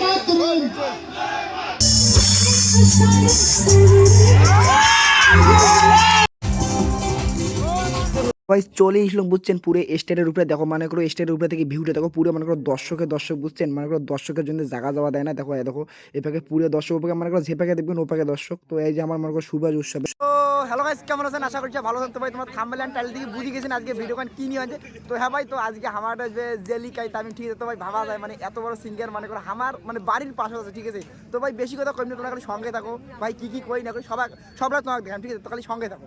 मातरम ভাই চলে এসলাম বুঝছেন পুরো স্টেটের উপরে। দেখো, মনে করো স্টেটের উপরে থেকে ভিউটা দেখো, পুরো মনে করো দর্শকের দর্শক বুঝছেন, মনে করো দর্শকের জন্য জায়গা যাওয়া দেয় না। দেখো দেখো এপাকে পুরো দর্শক, ওপাকে মনে করো যেপাকে দেখবেন ওপাকে দর্শক। তো এই যে আমার মনে করো সুবাজ উৎসব। হ্যালো গাইস কেমন আছেন? আশা করছি ভালো আছেন। তো ভাই, তোমার থাম্বেল অ্যান্ড টাইল থেকে বুঝে গেছেন আজকে ভিডিও গান কি নিয়ে আছে। তো হ্যাঁ ভাই, তো আজকে আমার যে জেলিকাই আমি ঠিক আছে। তো ভাই, ভাবা যায় মানে এত বড় সিঙ্গার মানে করো আমার মানে বাড়ির পাশে আছে, ঠিক আছে। তো ভাই, বেশি কথা কই না, তোমরা খালি সঙ্গে থাকো। ভাই, কি কি কই না কই সবাই সবরা তোমাকে দেখাম, ঠিক আছে। তো খালি সঙ্গে থাকো।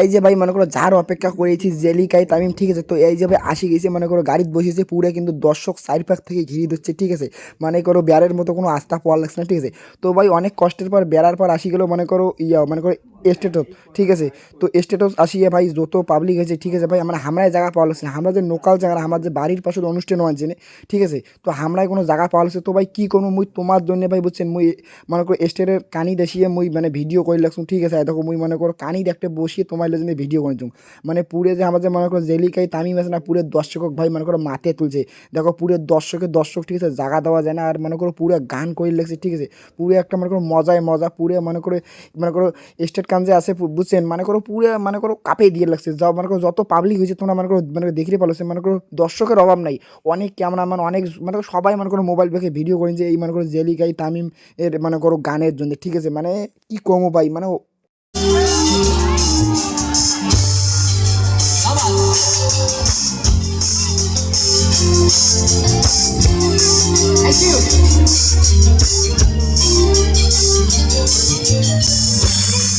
এই যে ভাই, মনে করো যার অপেক্ষা করেছি, জেলিকাই, তামিম, ঠিক আছে? তো এই যে ভাই, আসি গেছে, মনে করো গাড়িতে বসেছে, পুরে কিন্তু দর্শক সাইড পাক থেকে ঘিরে দিচ্ছে ঠিক আছে? মানে করো বেড়ার মতো কোনো আস্থা পাওয়া লাগছে না, ঠিক আছে? তো ভাই, অনেক কষ্টের পর বেড়ার পর আসি গেলেও মনে করো, ইয়া, মনে করো স্টেটস ঠিক আছে? তো স্টেটস আসিয়ে ভাই, যত পাবলিক হয়েছে ঠিক আছে ভাই, আমরা হামরায় জায়গা পাওয়া লাগছে না। আমরা যে লোকাল জায়গা, আমার যে বাড়ির পাশে অনুষ্ঠান হয়েছে না, ঠিক আছে? তো হামরায় কোনো জায়গা পাওয়া লাগছে। তো ভাই, কী করব মুই? তোমার জন্য ভাই, বুঝছেন, মুই মনে করো স্টেটের কানি দেখিয়ে মুই মানে ভিডিও করে লাগছুম ঠিক আছে? দেখো, মুই মনে করো কানি দেখতে বসিয়ে তোমার জন্য ভিডিও করে দিম মানে পুরে যে আমাদের মনে করো জেলিকাই, তামিম আছে না, পুরো দর্শক ভাই, মনে করো মাঠে তুলছে। দেখো, পুরো দর্শকের দর্শক, ঠিক আছে, জায়গা দেওয়া যায় না। আর মনে করো পুরো গান করে লাগছে ঠিক আছে? পুরো একটা মনে করো মজায় মজা, পুরে মনে করো মনে করো স্টেট কান যে আছে বুঝছেন? মানে করো পুরো মানে করো কাপে দিয়ে লাগছে। যা, মনে করো যত পাবলিক হয়েছে, তোমরা মনে করো মানে দেখতে পারছ মনে করো দর্শকের অভাব নাই। অনেক ক্যামেরাম্যান অনেক মানে সবাই মনে করো মোবাইল দেখে ভিডিও করেন যে, এই মনে করো জেলিকাই তামিম এর মানে করো গানের জন্য। ঠিক আছে? মানে কি কমো ভাই? মানে ও- थोड़ा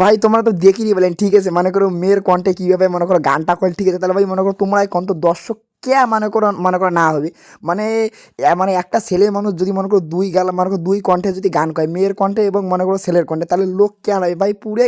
ভাই, তোমরা তো দেখিনি বলেন, ঠিক আছে? মনে করো মেয়ের কণ্ঠে কীভাবে মনে করো গানটা করে ঠিক আছে? তাহলে ভাই, মনে করো তোমরাই কন্ত দর্শক কে মনে করো মনে করো না হবে মানে মানে একটা ছেলে মানুষ যদি মনে করো দুই গাল, মনে করো দুই কণ্ঠে যদি গান করে মেয়ের কণ্ঠে এবং মনে করো ছেলের কণ্ঠে, তাহলে লোক কে হবে ভাই, পুরো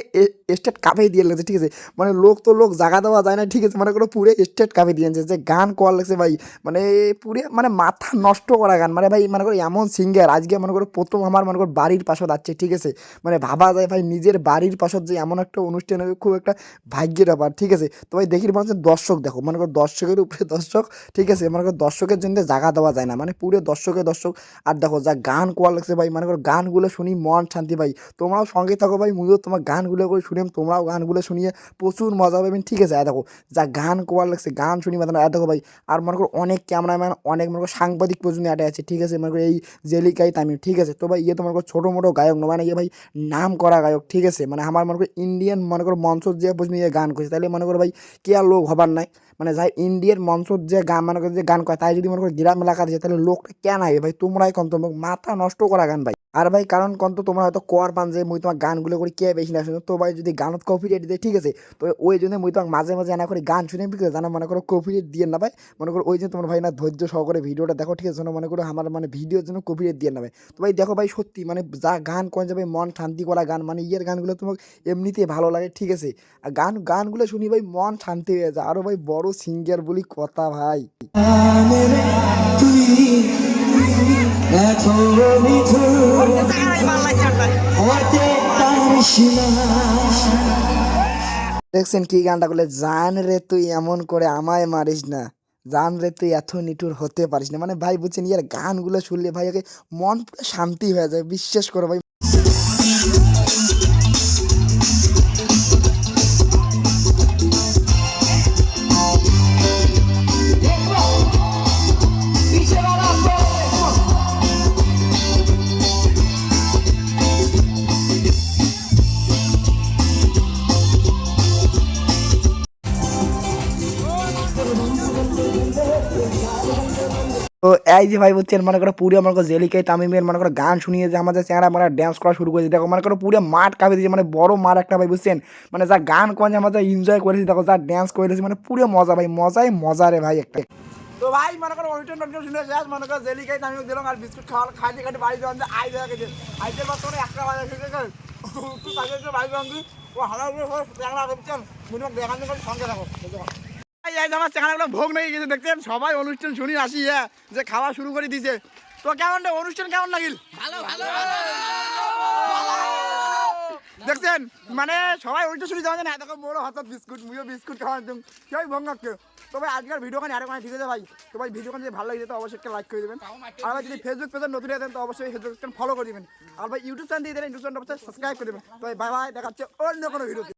স্টেট কাপে দিয়ে লাগছে, ঠিক আছে? মানে লোক তো লোক জাগা দেওয়া যায় না, ঠিক আছে? মনে করো পুরে স্টেট কাপে দিয়েছে যে গান করা লাগছে ভাই। মানে পুরে মানে মাথা নষ্ট করা গান। মানে ভাই, মনে করো এমন সিঙ্গার আজকে মনে করো প্রথম আমার মনে করো বাড়ির পাশে যাচ্ছে ঠিক আছে? মানে ভাবা যায় ভাই, নিজের বাড়ির পাশত যে এমন একটা অনুষ্ঠান হবে, খুব একটা ভাগ্যের ব্যাপার, ঠিক আছে? তো ভাই দেখি মানুষের দর্শক, দেখো, মনে করো দর্শকের উপরে দর্শক ঠিক আছে? মনে করো দর্শকের জন্য জায়গা দেওয়া যায় না। মানে পুরো দর্শকের দর্শক, আর দেখো যা গান কোয়া লাগছে ভাই, মনে করো গানগুলো শুনি মন শান্তি ভাই। তোমরাও সঙ্গে থাকো ভাই মুইও তোমার গানগুলো করে শুনিম তোমরাও গানগুলো শুনিয়ে প্রচুর মজা পাবেন ঠিক আছে? আর দেখো, যা গান কোয়া লাগছে, গান শুনি মানে আর দেখো ভাই, আর মনে করো অনেক ক্যামেরাম্যান, অনেক মনে করো সাংবাদিক পর্যন্ত অ্যাডে আছে। ঠিক আছে? মনে করো এই জেলিকাই তামিম, ঠিক আছে? তো ভাই ইয়ে তোমার করো ছোটো মোটো গায়ক না মানে ইয়ে ভাই নাম করা গায়ক, ঠিক আছে? মানে আমার মনে করো ইন্ডিয়ান মনে করো মঞ্চ যে পর্যন্ত ইয়ে গান করছে। তাহলে মনে করো ভাই, কে আর লোক হবার নাই? মানে যাই ইন্ডিয়ার মঞ্চ যে গান মনে যে গান করে তাই যদি মনে করো গ্রাম এলাকা দিয়েছে তাহলে লোকটা কেন আইবে ভাই? তোমরাই তোমার মাথা নষ্ট করা গান ভাই। আর ভাই কারণ কন তো, তোমরা হয়তো কর পান যে মুই তোমার গানগুলো করে কে বেশি না শুনো, তো ভাই যদি গানত কপি রেট দেয়, ঠিক আছে? তো ওই জন্য মুই তোমার মাঝে মাঝে এনা করে গান শুনে, ঠিক জানা মনে করো কপি রেট দিয়ে না ভাই। মনে করো ওই জন্য তোমার ভাই না ধৈর্য সহকারে ভিডিওটা দেখো, ঠিক আছে? মনে করো আমার মানে ভিডিওর জন্য কপি রেট দিয়ে না ভাই। তো ভাই দেখো ভাই সত্যি মানে যা গান কোন যাবে মন শান্তি করা গান মানে ইয়ের গানগুলো তোমাকে এমনিতেই ভালো লাগে, ঠিক আছে? আর গান, গানগুলো শুনি ভাই মন শান্তি হয়ে যায়। আরও ভাই বড় সিঙ্গার বলি কথা ভাই। নিঠুর না দেখছেন কি গানটা করলে জান রে তুই এমন করে আমায় মারিস না। জান রে তুই এত নিটুর হতে পারিস না। মানে ভাই বুঝছেন, ইয়ার গানগুলো শুনলে ভাই ওকে মন পুরো শান্তি হয়ে যায়। বিশ্বাস করো ভাই। তো এই যে ভাই বলছেন, মনে করো পুরো, মনে করো জেলিকে তামিমের মনে করো গান শুনিয়ে যে আমাদের চেহারা মানে ড্যান্স করা শুরু করেছে। দেখো, মনে করো পুরো মাঠ কাঁপে দিয়েছে মানে বড় মাঠ একটা ভাই, বুঝছেন? মানে যা গান করে আমরা যা এনজয় করেছে, দেখো যা ড্যান্স করেছে মানে পুরো মজা ভাই, মজাই মজা রে ভাই একটা। তো ভাই, মনে করো অনুষ্ঠান টনকান শুনে আজ মনে করো জেলি খাই তামিম দিলাম, আর বিস্কুট খাওয়া খাইতে খাইতে বাড়ি যাওয়া আই দেখা গেছে আইতে পারতো না একটা বাজার খেতে তুই ভাই বন্ধু। ও হারা করে দেখা করছেন মনে দেখা সঙ্গে থাকো। এই আমার চেহারাগুলো ভোগ নিয়ে গেছে দেখছেন? সবাই অনুষ্ঠান শুনি আসি হ্যাঁ যে খাওয়া শুরু করে দিছে। তো কেমন অনুষ্ঠান কেমন লাগিল? ভালো ভালো দেখছেন? মানে সবাই অনুষ্ঠান শুনি যাওয়া না দেখো মোরও হাতত বিস্কুট মুইও বিস্কুট খাওয়া একদম কেউ ভঙ্গাকে। তো ভাই আজকের ভিডিওখান আরও ঠিক আছে ভাই? তো ভাই ভিডিওখান যদি ভালো লাগে তো অবশ্যই একটা লাইক করে দেবেন। আর ভাই যদি ফেসবুক পেজে নতুন হয়ে থাকেন তো অবশ্যই ফেসবুক ফলো করে দিবেন। আর ভাই ইউটিউব চ্যানেল দিয়ে দেবেন ইউটিউব চ্যানেল সাবস্ক্রাইব করে দেবেন। তো ভাই বাই বাই দেখাচ্ছে অন্য কোনো ভিডিও